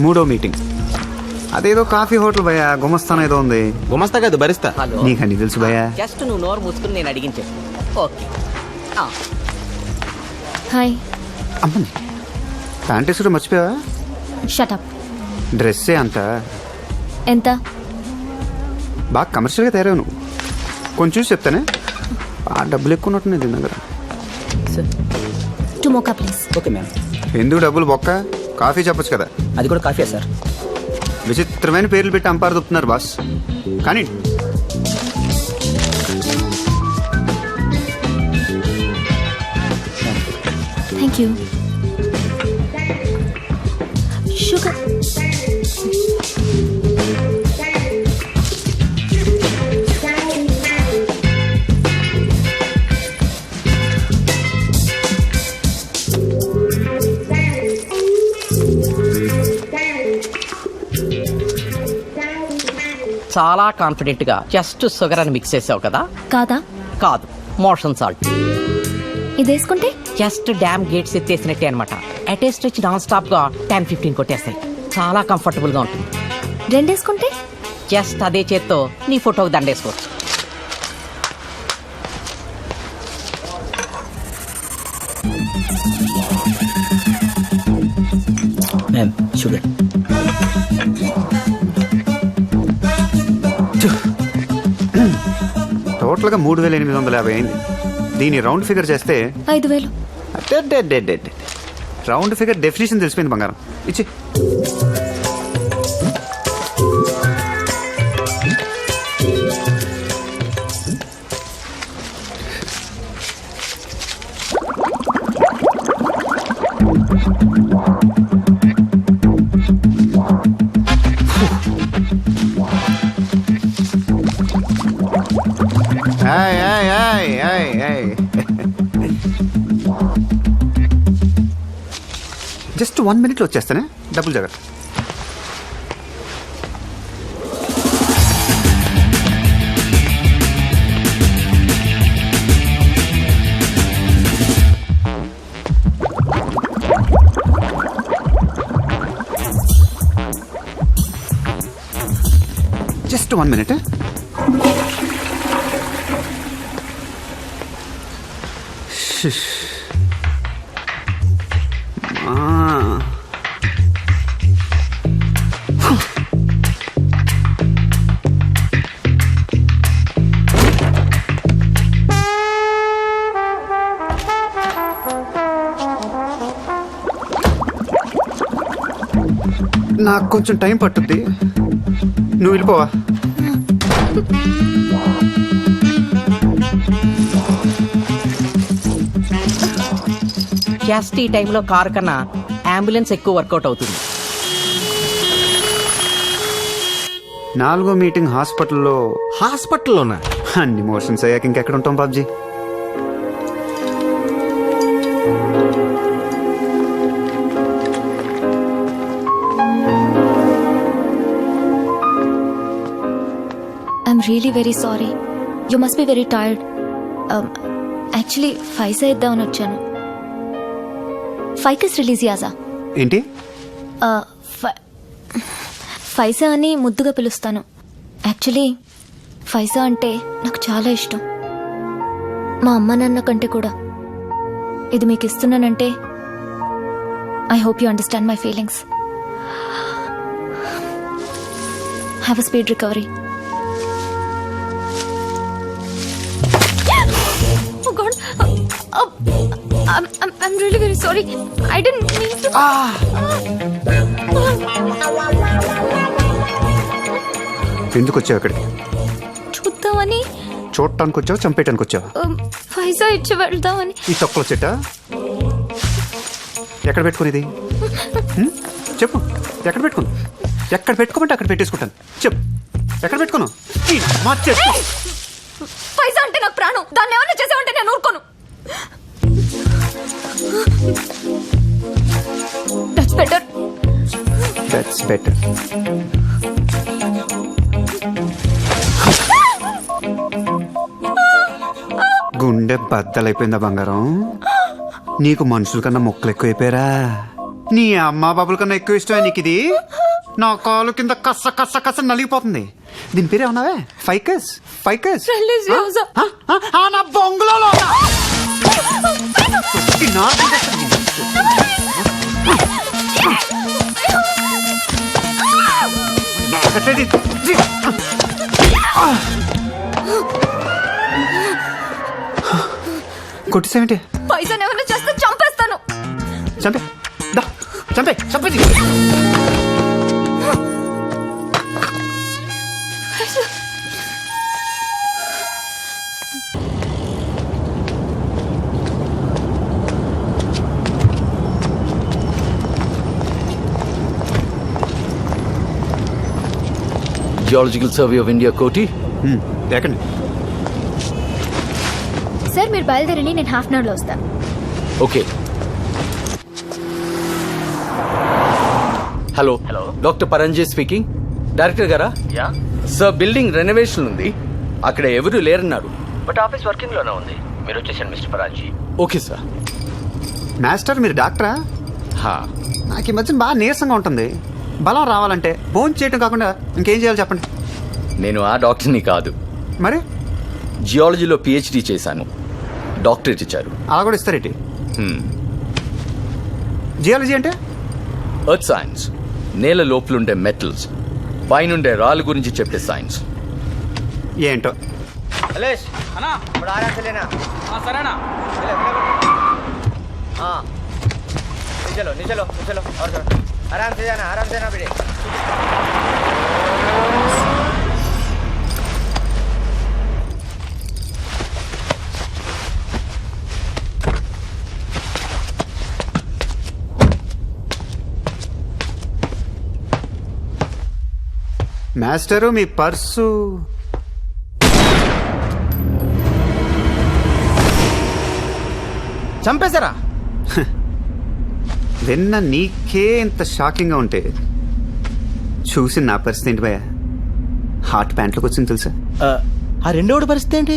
మూడో మీటింగ్. అదేదో coffee hotel భయ్యా గుమస్తాన్ ఏదో ఉంది. గుమస్తా కాదు భరిస్తా హలో. నీకు అన్ని తెలుసు భయ్యా. జస్ట్ నువ్వు నోరు మూసుకుని నేను అడిగించే. ఓకే. ఆ, హాయ్. అమ్మని. ప్యాంట్ వేసుకుంటే మర్చిపోయావా షటప్ డ్రెస్సే అంత. ఎంత? బాగా కమర్షియల్గా తయారావు నువ్వు. కొంచెం చూసి చెప్తానే. ఆ డబ్బులు ఎక్కువ ఉన్నట్టున్నాయి దీని దగ్గర. Two mocha please okay ma'am ఎందుకు డబ్బులు బొక్క? కాఫీ చెప్పొచ్చు కదా? అది కూడా కాఫీ సార్? విచిత్రమైన పేర్లు పెట్టి అంపారు దొప్పుతున్నారు బాస్. కానీ థ్యాంక్ యూ చాలా కాన్ఫిడెంట్గా జస్ట్ షుగర్ అని మిక్స్ చేసావు కదా? కాదా? కాదు. మోషన్ సాల్ట్ ఇది వేసుకుంటే? జస్ట్ డ్యామ్ గేట్స్ ఎత్తేసినట్టే అనమాట అటేస్ట్ వచ్చి నాన్ స్టాప్గా టెన్ ఫిఫ్టీన్ కొట్టేస్తాయి. చాలా కంఫర్టబుల్గా ఉంటుంది. రెండు వేసుకుంటే? జస్ట్ అదే చేత్తో నీ ఫోటోకి దండేసుకోవచ్చు. మ్యామ్ షుగర్ టోటల్గా మూడు వేల ఎనిమిది వందల యాభై అయింది. దీని రౌండ్ ఫిగర్ చేస్తే ఐదు వేలు. రౌండ్ ఫిగర్ డెఫినేషన్ తెలిసిపోయింది బంగారం. ఇచ్చి. ఏయ్, జస్ట్ వన్ మినిట్లో వచ్చేస్తానే. డబ్బులు జాగ్రత్త. Just one minute. షిష్. నాకు కొంచెం టైం పట్టుద్ది. నువ్వు వెళ్ళిపోవా? ఈ టైంలో కారు కన్నా అంబులెన్స్ ఎక్కువ వర్కౌట్ అవుతుంది. నాలుగో మీటింగ్ హాస్పిటల్లో హాస్పిటల్లోనా? అన్ని మోషన్స్ అయ్యాక ఇంకెక్కడ ఉంటాం Babji? Really very sorry you must be very tired actually ఫైసా ఇద్దామని వచ్చాను ఫైకస్ రిలీజ్ యాజా ఏంటి ఫైసా అని ముద్దుగా పిలుస్తాను యాక్చువల్లీ ఫైసా అంటే నాకు చాలా ఇష్టం మా అమ్మ నాన్న కంటే కూడా ఇది మీకు ఇస్తున్నానంటే I hope you understand my feelings have a speed recovery I'm, I'm, I'm really very sorry. I didn't mean to. ఎందుకు వచ్చావు ఇక్కడికి చూద్దామని. చూడటానికి వచ్చావు చంపేయటానికి వచ్చావు um, పైసా ఇచ్చి వెళ్దామని. ఈ తొక్కల చెట్ట? ఎక్కడ పెట్టుకునేది? చెప్పు. ఎక్కడ పెట్టుకుని ఎక్కడ పెట్టుకోమంటే అక్కడ పెట్టేసుకుంటాను. చెప్పు. ఎక్కడ చెట్టు. పైసా అంటే నాకు ప్రాణం. దాన్ని ఏమన్నా చేసావంటే నేను ఊరుకోను. దట్స్ బెటర్ దట్స్ బెటర్ గుండె బద్దలైపోయిందా బంగారం? నీకు మనుషుల కన్నా మొక్కలు ఎక్కువైపోయారా? నీ అమ్మా బాబుల కన్నా ఎక్కువ ఇష్టమే నీకు ఇది? నా కాలు కింద కస్స కస్స కస్స నలిగిపోతుంది. దీని పేరు ఏమన్నావే ఫైకస్ ఫైకస్. నా బొంగులో కొట్టిసావేంటి పైసా ఎవరైనా చేస్తే చంపేస్తాను. చంపే. దా చంపే చంపేది జియాలజికల్ సర్వే ఆఫ్ ఇండియా కోటి ఎక్కండి సార్ మీరు బయలుదేరండి నేను హాఫ్ అన్ అవర్లో వస్తాను okay hello hello doctor Paranjay speaking director గారా? యా సార్ బిల్డింగ్ రెనోవేషన్ ఉంది. అక్కడ ఎవరు లేరన్నారు. బట్ ఆఫీస్ వర్కింగ్లోనే ఉంది. మీరు వచ్చేసాను mister Paraji okay sir master మీరు డాక్టరా? హా. నాకు ఈ మధ్యన బాగా నీరసంగా ఉంటుంది. బలం రావాలంటే బోన్ చేయటం కాకుండా ఇంకేం చేయాలి చెప్పండి? నేను ఆ డాక్టర్ని కాదు. మరి? జియాలజీలో పిహెచ్డి చేశాను. డాక్టరేట్ ఇచ్చారు. అలా కూడా ఇస్తారేటి జియాలజీ అంటే? అర్త్ సైన్స్ నేల లోపలుండే మెటల్స్ పైనుండే రాళ్ళు గురించి చెప్పే సైన్స్ ఏంటో? సరేనా. आराम से लेना हाँ सर ना हाँ नीचे चलो नीचे चलो नीचे चलो और चलो आराम से जाना आराम से ना बेटे మాస్టరు మీ పర్సు చంపేశారా విన్న నీకే ఇంత షాకింగ్గా ఉంటే చూసి నా పరిస్థితి ఏంటి భయ హార్ట్ ప్యాంట్లోకి వచ్చింది తెలుసా? ఆ, ఆ రెండోడి పరిస్థితి ఏంటి?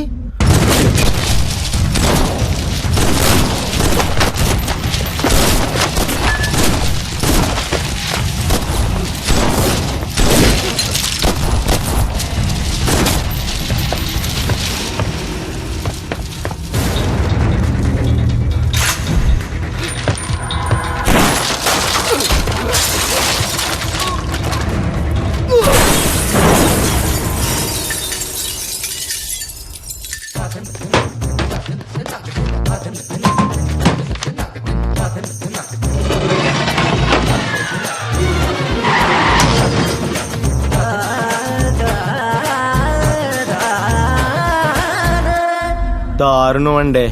దారుణం అండి.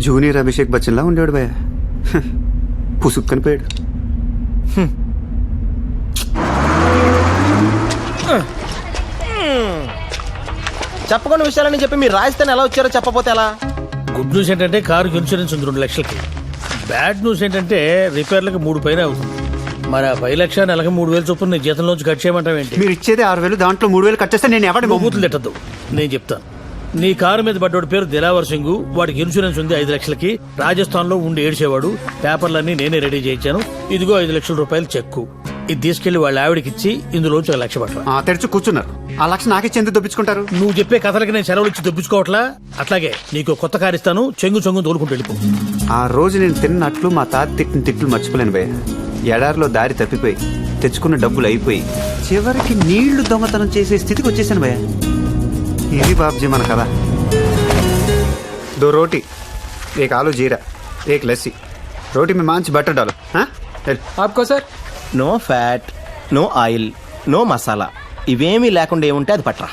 జూనియర్ అభిషేక్ బచ్చన్లా ఉండేవాడు భయ పుసుక్కని పోయాడు. చెప్పకుండా విషయాలని చెప్పి మీరు రాయిస్తేనే ఎలా వచ్చారో చెప్పపోతే ఎలా? గుడ్ న్యూస్ ఏంటంటే కారుకి ఇన్సూరెన్స్ ఉంది రెండు లక్షలకి. బ్యాడ్ న్యూస్ ఏంటంటే రిపేర్లకి మూడు పైన అవుతుంది. మరి ఆ పై లక్ష నెలకి మూడు వేలు చొప్పున నీ జీతంలోంచి కట్ చేయమంటావు ఏంటి? మీరు ఇచ్చేది ఆరు వేలు దాంట్లో మూడు వేలు కట్ చేస్తే నేను ఎవడి నువ్వు బూతులు తిట్టద్దు. నేను చెప్తాను. నీ కారు మీద పడ్డోడి పేరు దిలావర్ సింగ్. వాడికి ఇన్సూరెన్స్ ఉంది ఐదు లక్షలకి. రాజస్థాన్లో ఉండి ఏడ్చేవాడు. పేపర్లన్నీ నేనే రెడీ చేయించాను. ఇదిగో ఐదు లక్షల రూపాయలు చెక్కు. ఇది తీసుకెళ్లి వాళ్ళ ఆవిడకి ఇచ్చి ఇందులోంచి ఒక లక్ష పట్ల ఆ, తెరిచి కూర్చున్నారు ఆ లక్ష నాకిచ్చి ఎందుకు దొప్పించుకుంటారు నువ్వు చెప్పే కథలకి నేను సెలవులు ఇచ్చి దొప్పించుకోవట్లా అట్లాగే నీకు కొత్త కారు ఇస్తాను చెంగు చెంగు తోలుకుంటూ వెళ్ళిపో ఆ రోజు నేను తిన్నట్లు మా తాత తిట్టిన తిట్లు మర్చిపోలేను భయ ఎడారిలో దారి తప్పిపోయి తెచ్చుకున్న డబ్బులు అయిపోయి చివరికి నీళ్లు దొంగతనం చేసే స్థితికి వచ్చేసాను భయ ఇది బాబ్జీ మన కథ దో రోటీ ఏక్ ఆలు జీరా ఏక్ లస్సీ రోటీ में मांच बटर डालो हाँ चल APCO sir No fat no oil no masala ఇవేమీ లేకుండా ఏముంటే అది పట్రా.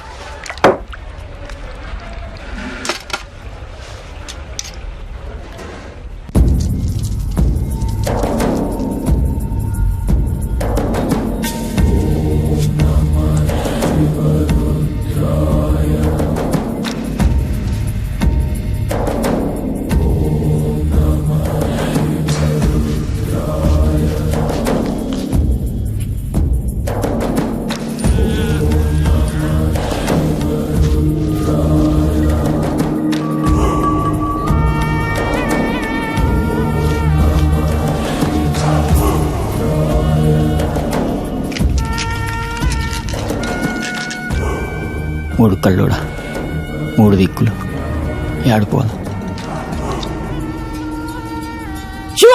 మూడు కళ్ళోడా మూడు దిక్కులు. ఏడుకోవాలి శివ!